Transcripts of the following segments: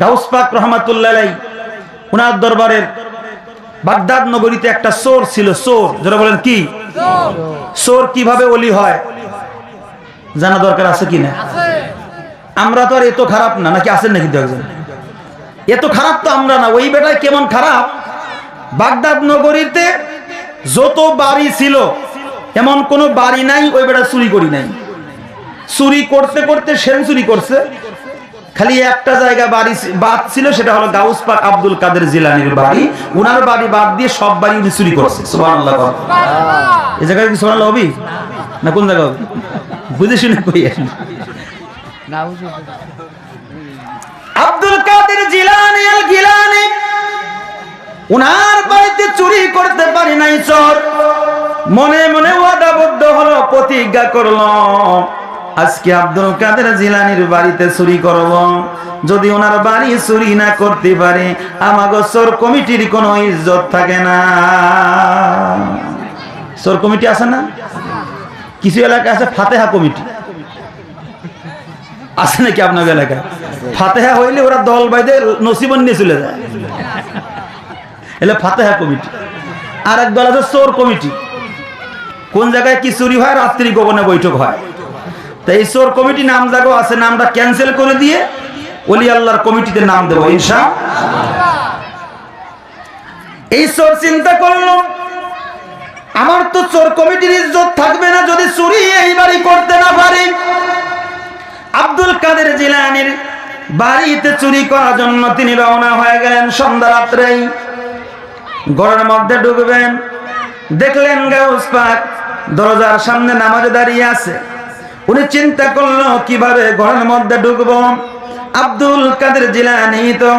Gauss পাক রহমাতুল্লাহ উনার দরবারের বাগদাদ নগরীতে একটা চোর ছিল, চোর। যারা বলেন কি? চোর কীভাবে অলি হয়? জানা দরকার আছে কি না? আমরা তো আর এত খারাপ না, নাকি আছেন নাকি দু একজন? এত খারাপ তো আমরা না, ওই বেটায় কেমন খারাপ? বাগদাদ নগরীতে যত বাড়ি ছিল, এমন কোনো বাড়ি নাই, ওই বেটা চুরি করি নাই। চুরি করতে করতে সেঞ্চুরি করছে খালি একটা জায়গা বাড়ি বাদ ছিল, সেটা হলো গাউস পাক আব্দুল কাদের জিলানির বাড়ি। উনার বাড়ি বাদ দিয়ে সব বাড়ি উনি চুরি করছে। সুবহানাল্লাহ এই জায়গায় কি সুবহানাল্লাহ হবি? না কোন জায়গা বুঝে শুনে কই আব্দুল কাদের জিলানি আল গিলানি, উনার বাড়িতে চুরি করতে পারি নাই, চোর। মনে মনে ওয়াদাবদ্ধ হলো, প্রতিজ্ঞা করল। আজকে আব্দুল কাদের জিলানির বাড়িতে চুরি করব। যদি ওনার বাড়ি চুরি না করতে পারে, আমাগো চোর কমিটির কোনো ইজ্জত থাকে না। চোর কমিটি আছে না? কিছু এলাকায় আছে, ফাতেহা কমিটি। আছে নাকি আপনার এলাকায় ফাতেহা হইলে ওরা দল বাইদে নসিবন নিয়ে চলে যায়। এলে ফাতেহা কমিটি। আর এক দল আছে, চোর কমিটি। কোন জায়গায় কি চুরি হয়? রাত্রি গোপনে বৈঠক হয়। তো এই কমিটি নাম জাগো, আছে নামটা ক্যান্সেল করে দিয়ে আল্লাহর কমিটিতে নাম দেবো ইনশা এই চিন্তা করল, আমার তো চোর কমিটির ইজ্জত থাকবে না যদি চুরি এই বাড়ি করতে না পারি। আব্দুল কাদের জিলানির বাড়িতে চুরি করার জন্য তিনি রওনা হয়ে গেলেন সন্ধ্যা রাত্রেই। ঘরের মধ্যে ঢুকবেন, দেখলেন গাউস পাক দরজার সামনে নামাজে দাঁড়িয়ে আছে। উনি চিন্তা করল, কীভাবে ঘরের মধ্যে ঢুকবো? আব্দুল কাদের জিলানি তো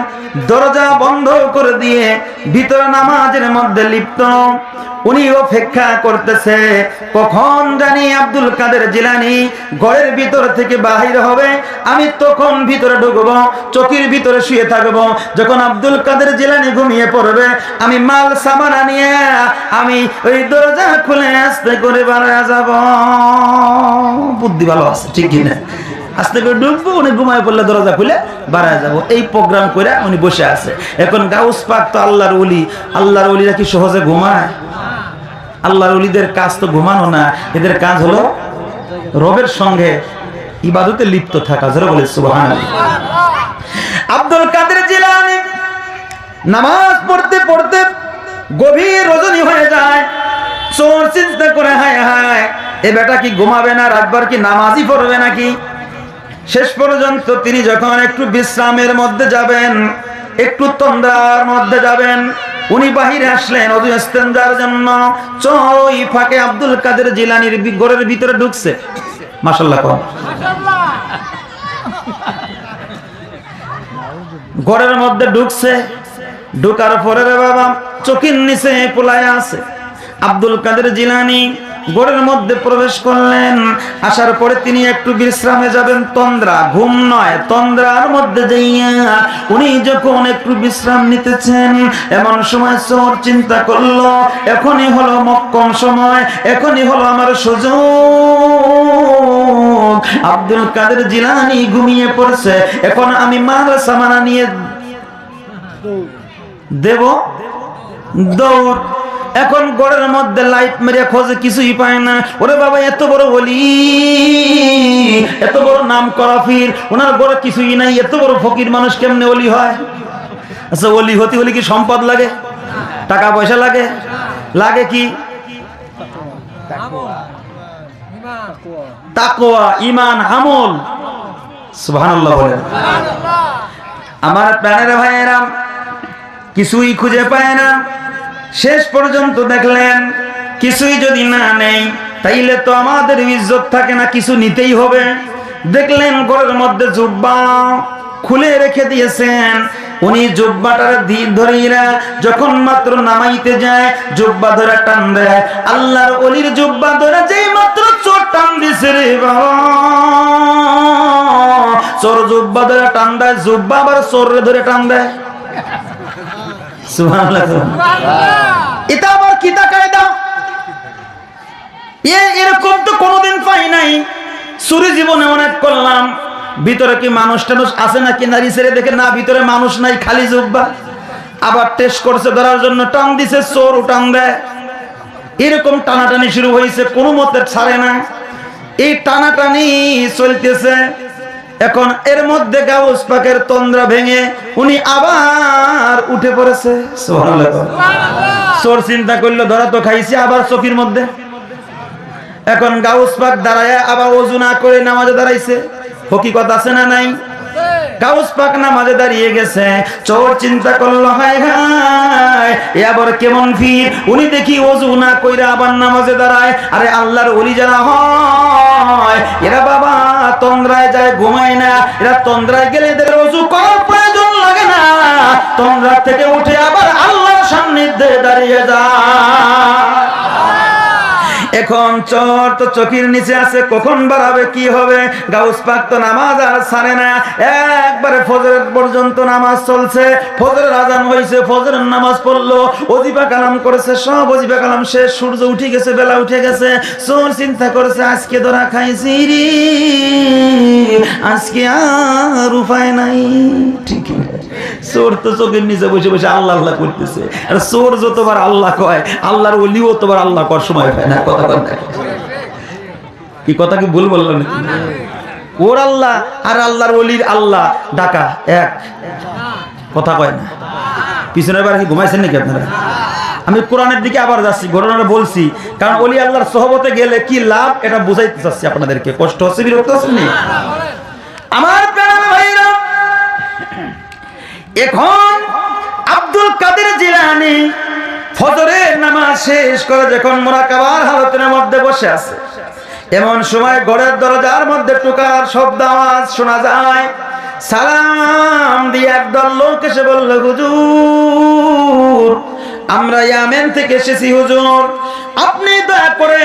দরজা বন্ধ করে দিয়ে ভিতরে নামাজের মধ্যে লিপ্ত। উনি অপেক্ষা করতেছে, কখন জানি আব্দুল কাদের জিলানি ঘরের ভিতর থেকে বাহির হবে? আমি তখন ভিতরে ঢুকবো চকির ভিতরে শুয়ে থাকব। যখন আব্দুল কাদের জিলানি ঘুমিয়ে পড়বে, আমি মাল সামানা নিয়ে আমি ওই দরজা খুলে আসতে করে বাড়া যাব। বুদ্ধি ভালো আছে, ঠিক কিনা? আস্তে করে ঢুকবো উনি ঘুমায় পড়লে দরজা খুলে বাড়ায় যাব। এই প্রোগ্রাম করে উনি বসে আছে। এখন গাউস পাক তো আল্লাহর উলি আল্লাহর উলিরা কি সহজে ঘুমায়? আল্লাহর উলিদের কাজ তো ঘুমানো না। এদের কাজ হলো রবের সঙ্গে ইবাদতে লিপ্ত থাকা। যারা বলে সুবহান আব্দুল কাদের জিলানি নামাজ পড়তে পড়তে গভীর রজনী হয়ে যায়। চোর চিন্তা করে হায় হায়। এ বেটা কি ঘুমাবে না? রাতবার কি নামাজই পড়বে নাকি? শেষ পর্যন্ত তিনি যখন একটু বিশ্রামের মধ্যে যাবেন, একটু তন্দ্রার মধ্যে যাবেন, উনি বাহিরে আসলেন, অজু ইস্তেঞ্জার জন্য। চই ফাঁকে আব্দুল কাদের জিলানির ঘরের ভিতরে ঢুকছে। মাসাল্লাহ কম ঘরের মধ্যে ঢুকছে। ঢুকার পরে বাবা, চোখের নিচে পোলায় আছে। আব্দুল কাদের জিলানি ঘরের মধ্যে প্রবেশ করলেন। আসার পরে তিনি একটু বিশ্রামে যাবেন। তন্দ্রা, ঘুম নয়। তন্দ্রার মধ্যে যাইয়া উনি যখন একটু বিশ্রাম নিতেছেন, এমন সময় চোর চিন্তা করল, এখনই হলো মক্কম সময়, এখনই হলো আমার সুযোগ। আব্দুল কাদের জিলানি ঘুমিয়ে পড়ছে। এখন আমি মাল সামানা নিয়ে দেব? দৌড়। এখন গড়ের মধ্যে লাইট মেরে খোঁজে কিছুই পায় না। ওরে বাবা, এত বড় বলি, এত বড় নাম করা ফির, ওনার গড়ে কিছুই নাই, এত বড় ফকির মানুষ কেমনে অলি হয়? আচ্ছা অলি হতে হলে কি সম্পদ লাগে? টাকা পয়সা লাগে? লাগে কি? তাকোয়া ইমান আমল। সুবহানাল্লাহ বলেন আমার প্রাণের ভাইয়েরা কিছুই খুঁজে পায় না। শেষ পর্যন্ত দেখলেন, কিছুই যদি না নেই, তাইলে তো আমাদের ইজ্জত থাকে না, কিছু নিতেই হবে। দেখলেন ঘরের মধ্যে জুব্বা খুলে রেখে দিয়েছেন। উনি জুব্বাটার ধীর ধরিরা যখন মাত্র নামাইতে যায়, জুব্বা ধরে টান দেয়। আল্লাহর অলির জুব্বা ধরে যেই মাত্র চোর টান দিছে রে বাবা। চোর জুব্বা ধরে টান দেয়, জুব্বা আবার চোরে ধরে টান দেয়। এটা আবার কিতা কায়দা এ এরকম তো কোনোদিন পাই নাই। চুরি জীবনে অনেক করলাম। ভিতরে কি মানুষ টানুষ আছে নাকি নারী ছেড়ে দেখে? না ভিতরে মানুষ নাই খালি জুব্বা। আবার টেস্ট করছে ধরার জন্য টান দিছে চোর টান দেয়। এরকম টানাটানি শুরু হয়েছে কোনো মতে ছাড়ে না এই টানাটানি চলতেছে। এখন এর মধ্যে গাউস পাকের তন্দ্রা ভেঙে উনি আবার উঠে পড়েছে। চোর চিন্তা করল ধরা তো খাইছে আবার চোখের মধ্যে। এখন গাউস পাক দাঁড়ায় আবার ওজু না করে নামাজে দাঁড়াইছে। হকিকত আছে না নাই? গাউস পাক নামাজে দাঁড়িয়ে গেছে। চোর চিন্তা করল হায় হায় এ আবার কেমন ফির উনি দেখি ওযু না কইরা আবার নামাজে দাঁড়ায়। আরে আল্লাহর ওলি যারা হয় এরা বাবা তন্দ্রায় যায়, ঘুমায় না। এরা তন্দ্রায় গেলে এদের রজু করার প্রয়োজন লাগে না। তন্দ্রা থেকে উঠে আবার আল্লাহর সান্নিধ্যে দাঁড়িয়ে যায়। এখন চর তো চকির নিচে আছে, কখন বাড়াবে, কি হবে? গাউস পাক তো নামাজ আর ছাড়ে না। একবারে ফজর পর্যন্ত নামাজ চলছে। ফজরের আজান হয়েছে, ফজরের নামাজ পড়ল। অজিবা কালাম করেছে, সব অজিবা কালাম শেষ। সূর্য উঠে গেছে, বেলা উঠে গেছে। চোর চিন্তা করেছে, আজকে ধরা খাইছি রে। আজকে আর উপায় নাই। ঠিক চোর তো চোখের নিচে বসে বসে আল্লাহ আল্লাহ করতেছে। আর চোর যতবার আল্লাহ কয়, আল্লাহর অলিও ততবার আল্লাহ কর সময় পায় না, কথা না। কি কথা কি ভুল বললাম? ওর আল্লাহ আর আল্লাহর অলির আল্লাহ, ডাকা, এক। কথা কয় না। পিছনের বার কি ঘুমাইছেন নাকি আপনারা? আমি কোরআনের দিকে আবার যাচ্ছি, ঘটনাটা বলছি। কারণ অলি আল্লাহর সহবতে গেলে কি লাভ? এটা বুঝাইতে চাচ্ছি আপনাদেরকে। কষ্ট হচ্ছে, বিরক্ত হচ্ছে? আমার ভাইরা এখন আব্দুল কাদের জিলানি ফজরের নামাজ শেষ করে যখন মোরাকাবার হালতের মধ্যে বসে আছে, এমন সময় ঘরের দরজার মধ্যে টুকার শব্দ আওয়াজ শোনা যায়। সালাম দিয়ে একদল লোক এসে বলল, হুজুর আমরা ইয়ামেন থেকে এসেছি, হুজুর। আপনি দয়া করে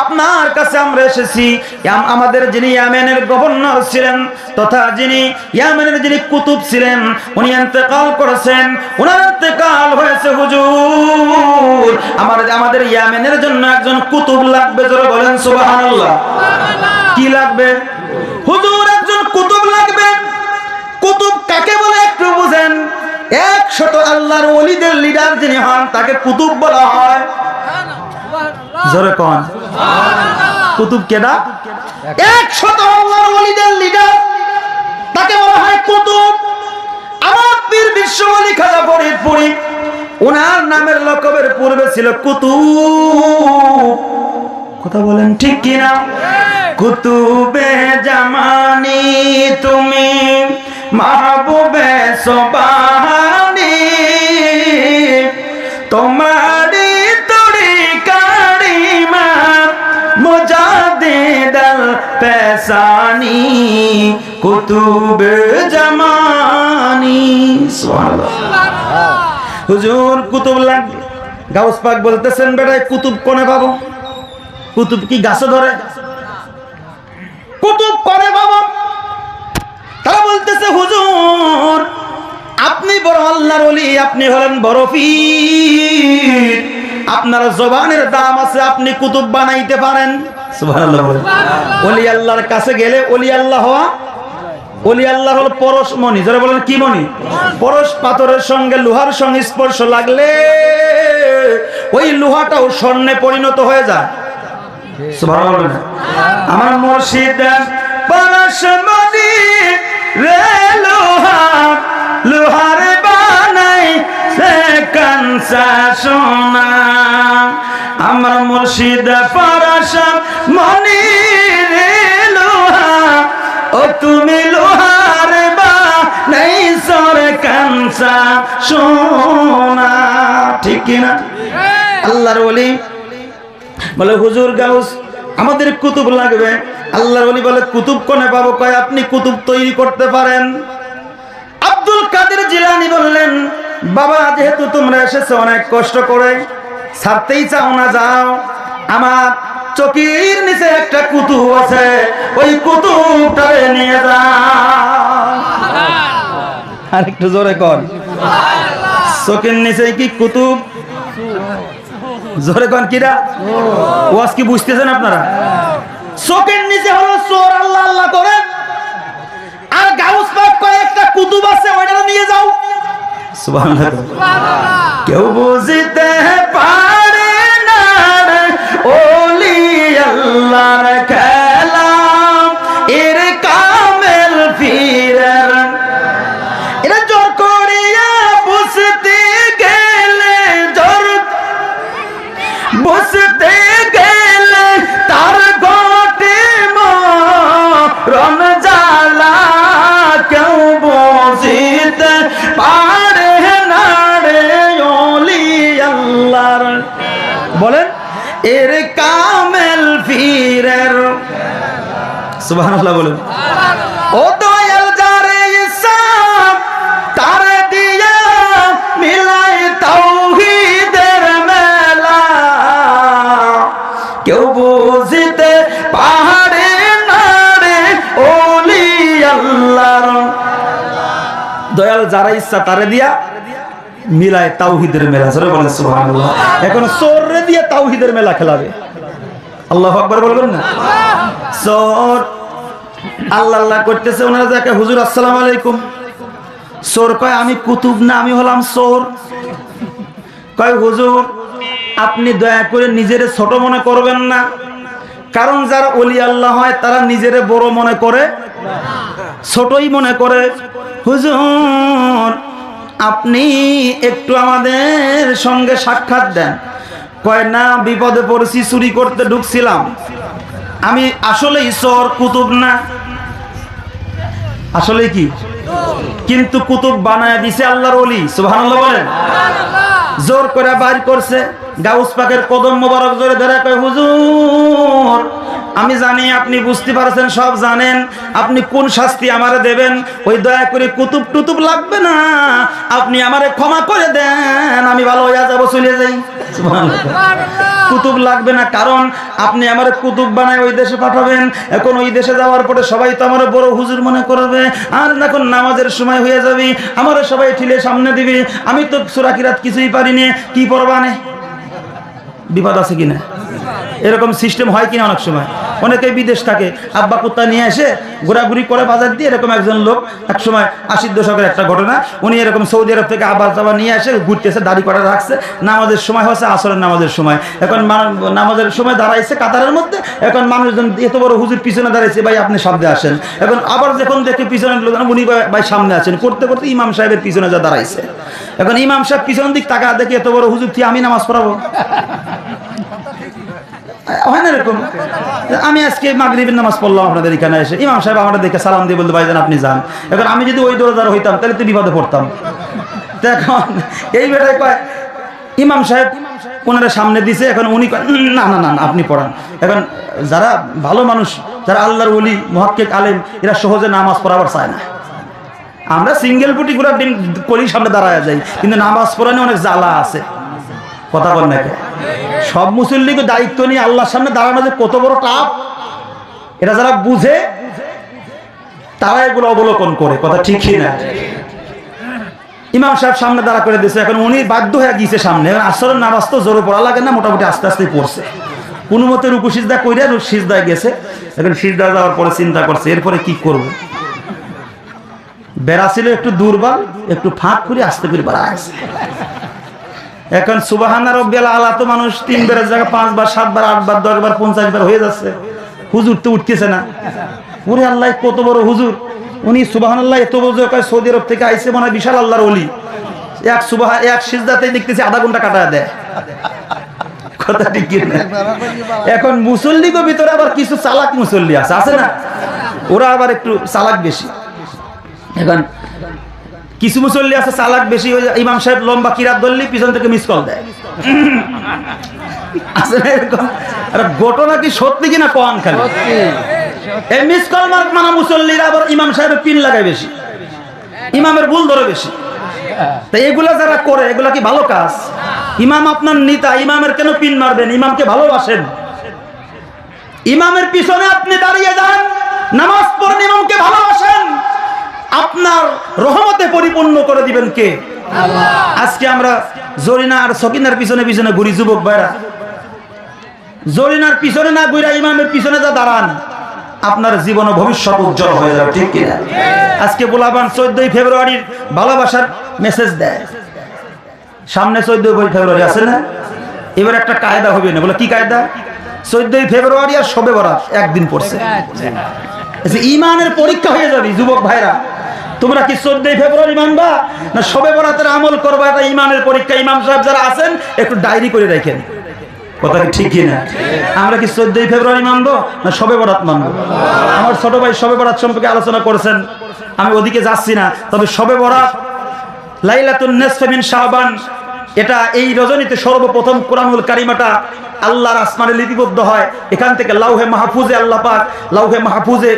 আপনার কাছে আমরা এসেছি। আমাদের যিনি ইয়ামেনের গভর্নর ছিলেন, তথা যিনি ইয়ামেনের যিনি কুতুব ছিলেন, উনি ইন্তেকাল করেছেন। ওনার ইন্তেকাল হয়েছে, হুজুর। আমার আমাদের ইয়ামেনের জন্য একজন কুতুব লাগবে, জোরে বলেন, সুবহানাল্লাহ। কি লাগবে? একশত আল্লাহর ওলিদের লিডার যিনি হন তাকে কুতুব বলা হয়। জোরে কন। কুতুব কেডা? একশত আল্লাহর ওলিদের লিডার তাকে বলা হয় কুতুব। আমার পীর বিশ্ববলি খাজা ফরিদপুরি ওনার নামের লকবের পূর্বে ছিল কুতুব। কথা বলেন ঠিক কিনা? কুতুবে জামানি তুমি। মাহবুবে সোবাহানি তোমারি তরি কারিমা মুজাদিদাল পেশানি কুতুবে জামানি। হুজুর কুতুব লাগবে গাউস পাক বলতেছেন বেটায় কুতুব কোনে পাবো? কুতুব কি গাছে ধরে? আপনি হলেন বড় পীর। আপনার জবানের দাম আছে আপনি কুতুব বানাইতে পারেন। ওলি আল্লাহর কাছে গেলে ওলি আল্লাহ হওয়া ওলি আল্লাহ হল পরশ মণি। যারা বলেন কি মণি? পরশ পাথরের সঙ্গে লোহার সঙ্গে স্পর্শ লাগলে ওই লোহাটাও স্বর্ণে পরিণত হয়ে যায়। আমার মুর্শিদ পরশ মণি রে লোহার লোহার সে কানসা সোনা, আমার মুর্শিদ পরশ মণি রে লোহা। ও তুমি লোহার বা নেই সর কানসা সোনা। ঠিক কিনা আল্লাহর ওলি বলে, হুজুর গাউস, আমাদের কুতুব লাগবে। আল্লাহর ওলি বলে, কুতুব কোনে পাবো? কয়, আপনি কুতুব তৈরি করতে পারেন। আব্দুল কাদের জিলানি বললেন বাবা, যেহেতু তোমরা এসেছ, অনেক কষ্ট করে। ছাড়তেই চাও না, যাও। আমার চকির নিচে একটা কুতুব আছে। ওই কুতুবটারে নিয়ে যাও আর একটু জোরে কর। চকির নিচে কি কুতুব জোরে কন, কিরা? ওয়াজ কি বুঝতেছেন আপনারা? চোখের নিচে হলো চোর, আল্লাহ আল্লাহ করেন আর গাউস পাক করে কুতুব আছে ওইটা নিয়ে যাও। কেউ বুঝতে সুবহানাল্লাহ বলেন। দয়াল দিয়া মিলাই কেউ পাহাড়ে দয়াল যারা ইচ্ছা তারে দিয়া মিলায় তাওহীদের মেলা। এখন দিয়ে তাওহীদের মেলা খেলাবে। আল্লাহু আকবার বলবেন না? সোর আল্লাহ আল্লাহ করতেছে ওনারা যাকে, হুজুর, আসসালামু আলাইকুম। সোর কয়, আমি কুতুব না, আমি হলাম সোর কয়, হুজুর, আপনি দয়া করে নিজের ছোট মনে করবেন না। কারণ যারা অলি আল্লাহ হয়, তারা নিজের বড় মনে করে ছোটই মনে করে। হুজুর, আপনি একটু আমাদের সঙ্গে সাক্ষাৎ দেন। কয় না বিপদে পড়েছি চুরি করতে ঢুকছিলাম। আমি আসলে ঈশ্বর কুতুব না। আসলে কি? কিন্তু কুতুব বানায় দিছে আল্লাহর অলি সুবহানাল্লাহ বলেন। জোর করে বাইর করছে গাউস পাকের কদম মোবারক জোরে ধরে কয় হুজুর আমি জানি আপনি বুঝতে পারছেন সব জানেন। আপনি কোন শাস্তি আমারে দেবেন? ওই দয়া করে কুতুব টুতুব লাগবে না। আপনি আমারে ক্ষমা করে দেন আমি ভালো হইয়া যাব চলে যাই। কুতুব লাগবে না, কারণ আপনি আমার কুতুব বানায় ওই দেশে পাঠাবেন। এখন ওই দেশে যাওয়ার পরে সবাই তো আমার বড় হুজুর মনে করবে। আর এখন নামাজের সময় হয়ে যাবি, আমার সবাই ঠিলে সামনে দিবি। আমি তো সুরাকিরাত কিছুই পারিনি, কি পরবানে বিপদ আছে কিনা এরকম সিস্টেম হয় কিনা অনেক সময়। অনেকে বিদেশ থাকে, আব্বা কুত্তা নিয়ে এসে ঘোরাঘুরি করে বাজার দিয়ে এরকম একজন লোক, এক সময় আশির দশকের একটা ঘটনা, উনি এরকম সৌদি আরব থেকে আবার যাবার নিয়ে এসে ঘুরতেছে, দাড়ি করা রাখছে। নামাজের সময় হচ্ছে আসরের নামাজের সময়। এখন নামাজের সময় দাঁড়াইছে কাতারের মধ্যে, এখন মানুষজন এত বড় হুজুর পিছনে দাঁড়াইছে, ভাই আপনি সামনে আসেন। এখন আবার যখন দেখে পিছনে লোক উনি ভাই- ভাই সামনে আছেন করতে করতে ইমাম সাহেবের পিছনে যা দাঁড়াইছে। এখন ইমাম সাহেব পিছন দিক তাকা দেখে এত বড় হুজুর থেকে আমি নামাজ পড়াবো? হয় না আমি আজকে মাগরিবের নামাজ পড়লাম আপনাদের এখানে এসে। ইমাম সাহেব আমাদের দেখে সালাম দিয়ে বলতে ভাইজান আপনি যান। এখন আমি যদি ওই দরজার হইতাম তাহলে তো বিপদে পড়তাম। এখন এই বেটায় কয়, ইমাম সাহেব ওনারা সামনে দিছে, এখন উনি না না না আপনি পড়ান। এখন যারা ভালো মানুষ, যারা আল্লাহর ওলি, মহাক্কেক আলেম, এরা সহজে নামাজ পড়াবার চায় না। আমরা সিঙ্গেল পুটি ঘোরার দিন কলির সামনে দাঁড়ায় যাই, কিন্তু নামাজ পড়ানো অনেক জ্বালা আছে। কথা বল নাকি? সব মুসল্লিকে দায়িত্ব নিয়ে আল্লাহর সামনে দাঁড়ানো যে কত বড় টাপ এটা যারা বুঝে, তারা এগুলো অবলোকন করে, কথা ঠিকই না। ইমাম সাহেব সামনে দাঁড়া করে দিয়েছে, এখন উনি বাধ্য হয়ে গিয়েছে সামনে। আসরের নামাজ তো জোরে পড়া লাগে না, মোটামুটি আস্তে আস্তে পড়ছে। কোনো মতে রুকু সিজদা কইরা সিজদায় গেছে। এখন সিজদা যাওয়ার পরে চিন্তা করছে, এরপরে কি করবে? বেড়া ছিল একটু দুর্বল, একটু ফাঁক করে আস্তে করে বেড়া আছে এখন সুবাহানা রব্বিয়াল আলা তো মানুষ তিন বারের জায়গায় পাঁচবার, সাতবার, আটবার, দশবার পঞ্চাশ বার হয়ে যাচ্ছে। হুজুর তো উঠতেছে না। ওরে আল্লাহ, কত বড় হুজুর। উনি সুবাহান আল্লাহ এত বড় সৌদি আরব থেকে আইসে মনে হয় বিশাল আল্লাহর অলি এক সুবাহ, এক সিজদাতে দেখতেছি আধা ঘণ্টা কাটা দেয়। কথা ঠিক? এখন মুসল্লিদের ভিতরে আবার কিছু চালাক মুসল্লি আছে আছে না? ওরা আবার একটু চালাক বেশি। এখন কিছু মুসল্লি আছে চালাক বেশি ওই যে ইমাম সাহেব লম্বা কিরাত ধরলি পিছন থেকে মিস কল দেয়। না এরকম? ঘটনা কি সত্যি কিনা কন খালি? এই মিস কল মার্ক মানা মুসল্লিরা আবার ইমাম সাহেবের পিন লাগায় বেশি। ইমামের ভুল ধরে বেশি। তা এগুলা যারা করে এগুলা কি ভালো কাজ? ইমাম আপনার নেতা ইমামের কেন পিন মারবেন? ইমামকে ভালোবাসেন। ইমামের পিছনে আপনি দাঁড়িয়ে যান নামাজ পড়েন ইমামকে ভালোবাসেন। আপনার রহমতে পরিপূর্ণ করে দিবেন কে? আজকে আমরা জরিনা আর সকিনার পিছনে পিছনে ঘুরি যুবক ভাইরা। জরিনার পিছনে না ঘুরা ইমামের পিছনে যা দাঁড়ান আপনার জীবন ও ভবিষ্যৎ উজ্জ্বল হয়ে যাবে ঠিক কিনা? আজকে বলাবান চোদ্দই ফেব্রুয়ারির ভালোবাসার মেসেজ দেয়। সামনে চোদ্দই ফেব্রুয়ারি আছে না? এবার একটা কায়দা হবে না বলে কি কায়দা? চোদ্দই ফেব্রুয়ারি আর শবে বরাত একদিন পড়ছে। আচ্ছা, ইমানের পরীক্ষা হয়ে যাবে যুবক ভাইরা। তোমরা কি চোদ্দই ফেব্রুয়ারি মানবা? না সবে বরাতের আমল করবা? এটা ইমানের পরীক্ষা। ইমাম সাহেব যারা আছেন, একটু ডায়েরি করে রাখেন কথা ঠিক কিনা আমরা কি চোদ্দই ফেব্রুয়ারি মানবো? না সবে বরাত মানবো? আমার ছোট ভাই সবে বরাত সম্পর্কে আলোচনা করেছেন। আমি ওদিকে যাচ্ছি না। তবে সবে বরাত লাইলাতুন নিসফে মিন শাবান এটা এই রজনীতে সর্বপ্রথম কোরআনুল কারিমাটা আল্লাহর আসমানে লিপিবদ্ধ হয়। এখান থেকে লাউহে মাহফুজে আল্লাহ পাক, লাউহে মাহফুজে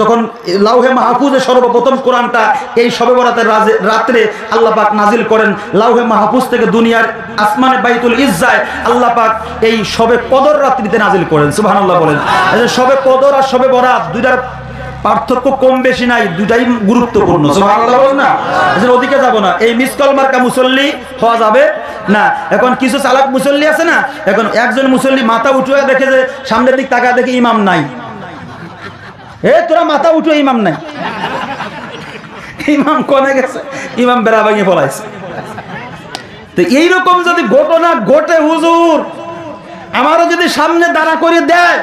যখন, লাউহে মাহফুজে সর্বপ্রথম কোরআনটা এই শবে বরাতের রাত্রে আল্লাহ পাক নাজিল করেন। লাউহে মাহফুজ থেকে দুনিয়ার আসমানে বাইতুল ইজ্জায় আল্লাহ পাক এই সবে কদর রাত্রিতে নাজিল করেন। সুবহানাল্লাহ বলেন। সবে কদর আর সবে বরাত দুইটার পার্থক্য কম বেশি নাই, দুটাই গুরুত্বপূর্ণ। না? ওদিকে যাব না। এই মিসকল মার্কা মুসল্লি হওয়া যাবে না। এখন কিছু চালাক মুসল্লি আছে না? এখন একজন মুসল্লি মাথা উঠে দেখে যে সামনের দিক তাকা দেখে ইমাম নাই। এ, তোরা মাথা উঠে ইমাম নাই। ইমাম কনে গেছে? ইমাম বেড়া ভাঙে পলাইছে। তো এইরকম যদি ঘটনা ঘটে হুজুর, আমারও যদি সামনে দাঁড়া করে দেয়,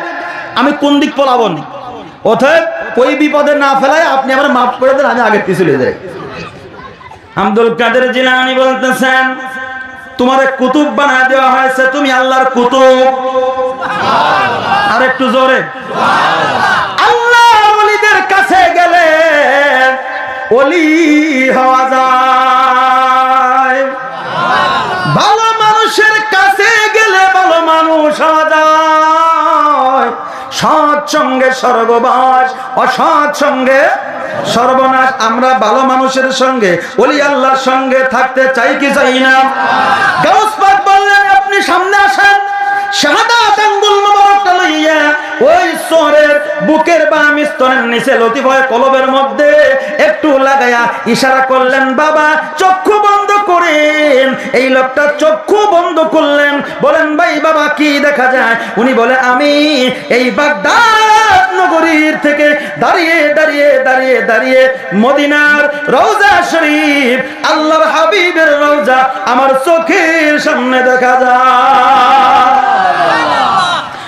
আমি কোন দিক পলাবো না? অতএব ওই বিপদে না ফেলায় আপনি আমার মাফ করে দেন আমি আগের পিছনে যাই। আব্দুল কাদের জিলানি বলতেছেন তোমার কুতুব বানায় দেওয়া হয়েছে তুমি আল্লাহর কুতুব। আর একটু জোরে। আল্লাহ ওলিদের কাছে গেলে অলি হওয়া যায়। ভালো মানুষের কাছে সৎ সঙ্গে সর্ববাস অসৎ সঙ্গে সর্বনাশ। আমরা ভালো মানুষের সঙ্গে, ওলি আল্লাহর সঙ্গে থাকতে চাই কি চাই না? বললেন আপনি সামনে আসেন, শাহাদাত আঙ্গুল মোবারকটা লইয়া ওই সোরের বুকের বাম স্তনের নিচে লতিফয় কলবের মধ্যে একটু লাগায়া ইশারা করলেন, বাবা, চক্ষু বন্ধ করেন। এই লোকটা চক্ষু বন্ধ করলেন। বলেন, ভাই, বাবা, কি দেখা যায়? উনি বলে, আমি এই বাগদাদ নগরীর থেকে দাঁড়িয়ে দাঁড়িয়ে দাঁড়িয়ে দাঁড়িয়ে মদিনার রওজা শরীফ, আল্লাহর হাবিবের রওজা আমার চোখের সামনে দেখা যায়।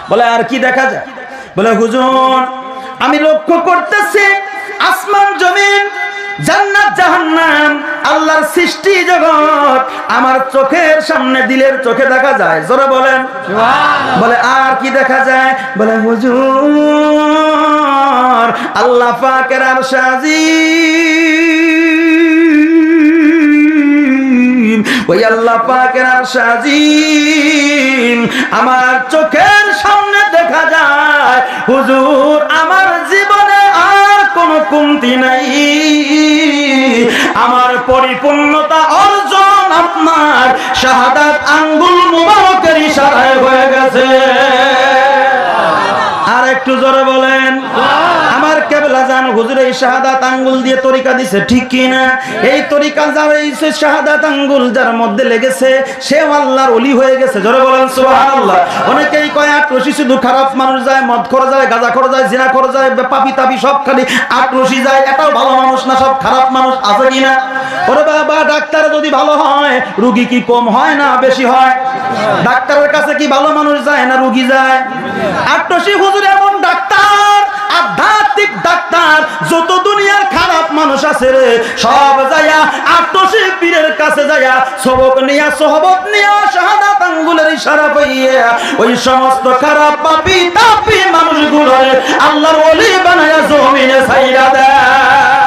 বলে, আর কি দেখা যায়? বলে হুজুর আমি লক্ষ্য করতেছি আসমান জমিন জান্নাত জাহান্নাম আল্লাহর সৃষ্টি জগৎ আমার চোখের সামনে দিলের চোখে দেখা যায়। জোরে বলেন। বলে আর কি দেখা যায়? বলে হুজুর আল্লাহ পাকের আর সাজিম ওই আল্লাহ পাকের আর সাজিম আমার চোখের সামনে দেখা যায়। হুজুর, আমার জীবনে আর কোনো কমতি নাই। আমার পরিপূর্ণতা অর্জন আপনার শাহাদাত আঙ্গুল মুবারকের ইশারায় হয়ে গেছে। আর একটু জোরে আমার জান হুজুর এই শাহাদাত আঙ্গুল দিয়ে তরিকা দিছে, ঠিক কি না এই তরিকা যার এই শাহাদাত আঙ্গুল যার মধ্যে লেগেছে সে আল্লাহর ওলি হয়ে গেছে। জোরে বলেন, সুবহানাল্লাহ। অনেকেই কয়, আক্রোশী শুধু খারাপ মানুষ যায়, মদ করে যায় গাঁজা করে যায় জিনা করে যায় পাপি তাপি সব খালি আক্রোশী যায়, এটাও ভালো মানুষ না, সব খারাপ মানুষ আছে কিনা? ওরে বাবা, ডাক্তার যদি ভালো হয়, রুগী কি কম হয় না বেশি হয়? ডাক্তারের কাছে কি ভালো মানুষ যায় না, রুগী যায়? আট্টসি হুজুর এমন ডাক্তার আধ্যাত্মিক ডাক্তার, যত দুনিয়ার খারাপ মানুষ আছে রে, সব যায়া আত্মশীল পীরের কাছে যায়া সবক নিয়া, সহবত নিয়া, শাহাদাত আঙ্গুলের ইশারা পাইয়া, ওই সমস্ত খারাপ পাপি তাপি মানুষগুলো আল্লাহর ওলি বানায়া জমিনে ছাইরা দেয়।